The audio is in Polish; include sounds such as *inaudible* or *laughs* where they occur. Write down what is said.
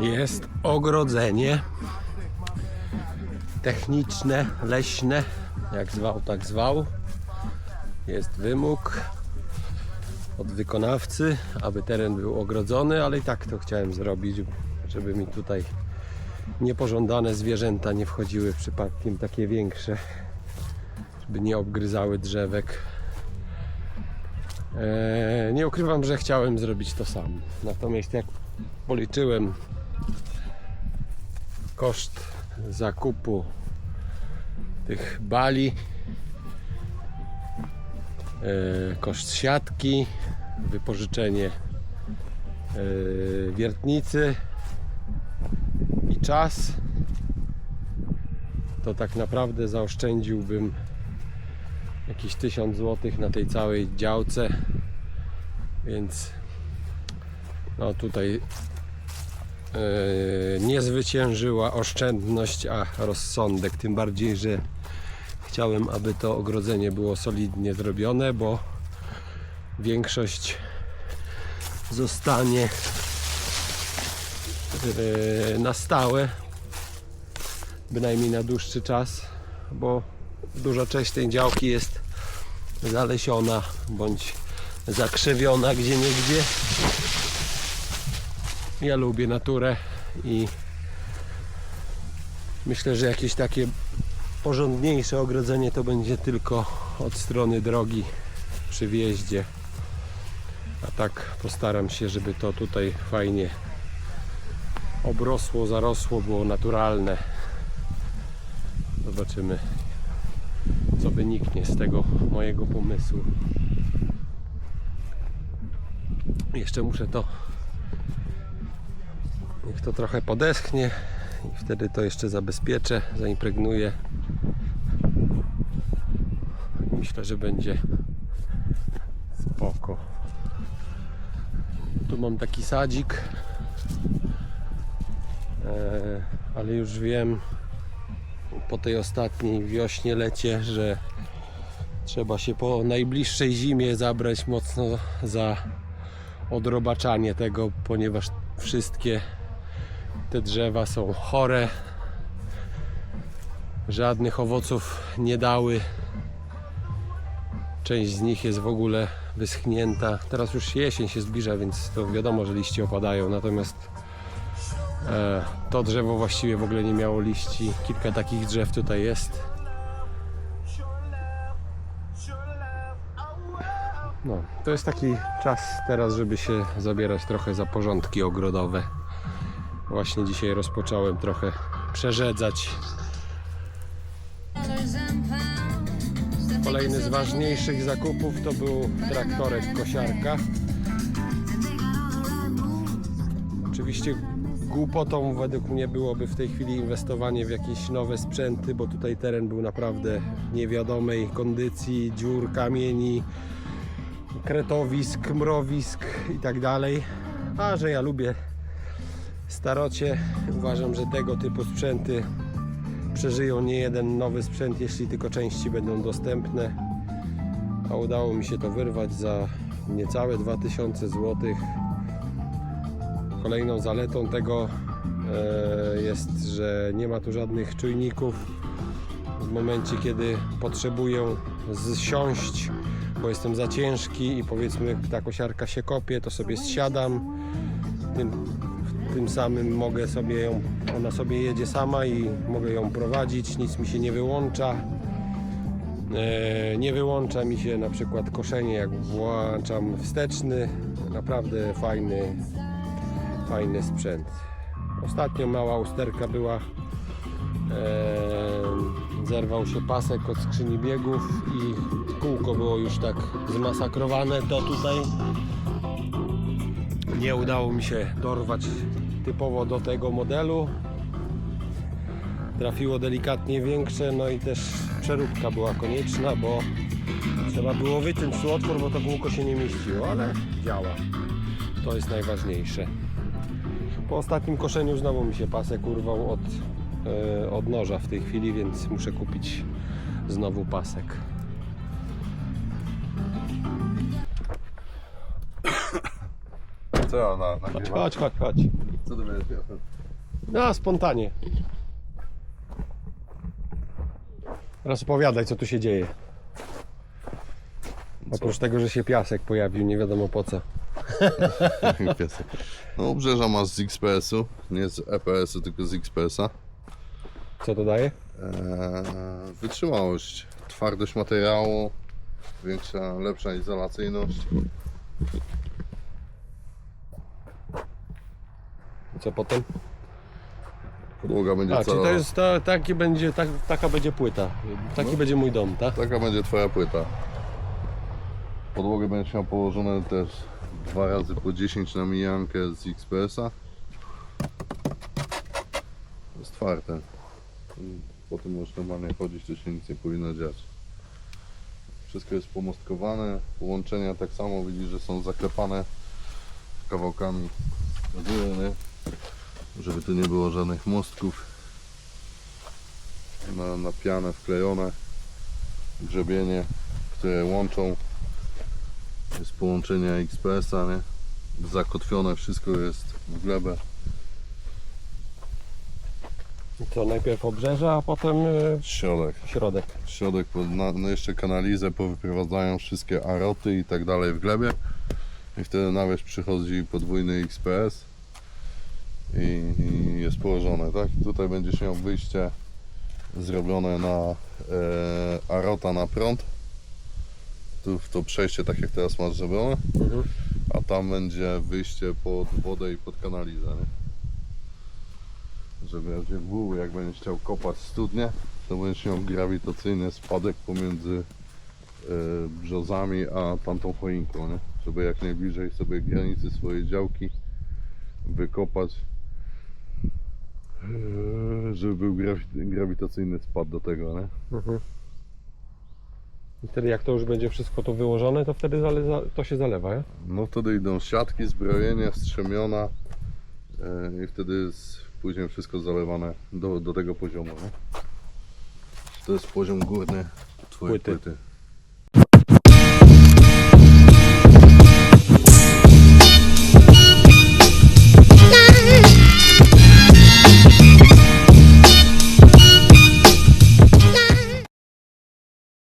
Jest ogrodzenie techniczne, leśne, jak zwał, tak zwał. Jest wymóg od wykonawcy, aby teren był ogrodzony, ale i tak to chciałem zrobić, żeby mi tutaj niepożądane zwierzęta nie wchodziły przypadkiem, takie większe, żeby nie obgryzały drzewek. Eee, nie ukrywam, że chciałem zrobić to sam. Natomiast jak policzyłem koszt zakupu tych bali, e, koszt siatki, wypożyczenie e, wiertnicy i czas, to tak naprawdę zaoszczędziłbym jakieś 1000 zł na tej całej działce, więc no tutaj e, nie zwyciężyła oszczędność, a rozsądek. Tym bardziej, że chciałem, aby to ogrodzenie było solidnie zrobione, bo większość zostanie e, na stałe, bynajmniej na dłuższy czas, bo duża część tej działki jest zalesiona bądź zakrzywiona gdzie niegdzie. Ja lubię naturę i myślę, że jakieś takie porządniejsze ogrodzenie to będzie tylko od strony drogi przy wjeździe. A tak postaram się, żeby to tutaj fajnie obrosło, zarosło, było naturalne. Zobaczymy, co wyniknie z tego mojego pomysłu. Jeszcze muszę to Niech to trochę podeschnie i wtedy to jeszcze zabezpieczę, zaimpregnuję. Myślę, że będzie spoko. Mam taki sadzik, e, ale już wiem po tej ostatniej wiośnie lecie, że trzeba się po najbliższej zimie zabrać mocno za odrobaczanie tego, ponieważ wszystkie te drzewa są chore. Żadnych owoców nie dały. Część z nich jest w ogóle wyschnięta. Teraz już jesień się zbliża, więc to wiadomo, że liście opadają. Natomiast e, to drzewo właściwie w ogóle nie miało liści. Kilka takich drzew tutaj jest. No, to jest taki czas teraz, żeby się zabierać trochę za porządki ogrodowe. Właśnie dzisiaj rozpocząłem trochę przerzedzać. Kolejny z ważniejszych zakupów to był traktorek kosiarka. Oczywiście głupotą według mnie byłoby w tej chwili inwestowanie w jakieś nowe sprzęty, bo tutaj teren był naprawdę niewiadomej kondycji, dziur, kamieni, kretowisk, mrowisk i tak dalej. A że ja lubię starocie. Uważam, że tego typu sprzęty przeżyją nie jeden nowy sprzęt, jeśli tylko części będą dostępne. A udało mi się to wyrwać za niecałe 2000 zł. Kolejną zaletą tego e, jest, że nie ma tu żadnych czujników. W momencie, kiedy potrzebuję zsiąść, bo jestem za ciężki i powiedzmy ta kosiarka się kopie, to sobie zsiadam. Tym samym mogę sobie ją, ona sobie jedzie sama i mogę ją prowadzić, nic mi się nie wyłącza. E, nie wyłącza mi się na przykład koszenie, jak włączam wsteczny. Naprawdę fajny, fajny sprzęt. Ostatnio mała usterka była. E, zerwał się pasek od skrzyni biegów i kółko było już tak zmasakrowane. To tutaj nie udało mi się dorwać typowo do tego modelu. Trafiło delikatnie większe, no i też przeróbka była konieczna, bo trzeba było wyciąć tu otwór, bo to kółko się nie mieściło, ale działa. To jest najważniejsze. Po ostatnim koszeniu znowu mi się pasek urwał od, e, od noża w tej chwili, więc muszę kupić znowu pasek. Co na, Chodź, nagrywa? chodź, chodź, chodź. Co to będzie? No, spontanie. Teraz opowiadaj, co tu się dzieje. Oprócz tego, że się piasek pojawił, nie wiadomo po co. *laughs* Piesek. No obrzeża masz z XPS-u, nie z EPS-u, tylko z XPS-a. Co to daje? Eee, wytrzymałość, twardość materiału, większa, lepsza izolacyjność. Co potem? Podłoga będzie A, czyli cała. to jest, taki będzie, tak, taka będzie płyta. Taki będzie mój dom, tak? Taka będzie twoja płyta. Podłogę będziesz miał położone też dwa razy po 10 na mijankę z XPS-a. Jest twarde. Po tym możesz normalnie chodzić, to się nic nie powinno dziać. Wszystko jest pomostkowane, połączenia tak samo widzisz, że są zaklepane kawałkami gazury, nie? Żeby tu nie było żadnych mostków na, na pianę wklejone grzebienie, które łączą jest połączenie XPS-a, nie? Zakotwione wszystko jest w glebę. Co najpierw obrzeża, a potem e, Środek. środek. Środek, po, na, no jeszcze kanalizę powyprowadzają wszystkie aroty i tak dalej w glebie. I wtedy na wierzch przychodzi podwójny XPS i, i jest położone, tak? Tutaj będziesz miał wyjście zrobione na e, arota na prąd. Tu w to przejście tak jak teraz masz zrobione. Mhm. A tam będzie wyjście pod wodę i pod kanalizę, nie? Żeby w jak będziesz chciał kopać studnie, to będziesz miał grawitacyjny spadek pomiędzy e, brzozami a tamtą choinką, nie? Żeby jak najbliżej sobie granicy swojej działki wykopać, żeby był grawi- grawitacyjny spad do tego, nie? Mhm. I wtedy jak to już będzie wszystko to wyłożone, to wtedy to się zalewa, nie? No wtedy idą siatki, zbrojenie, wstrzemiona e, i wtedy jest później wszystko zalewane do, do tego poziomu. Nie? To jest poziom górny twojej Płyty. płyty.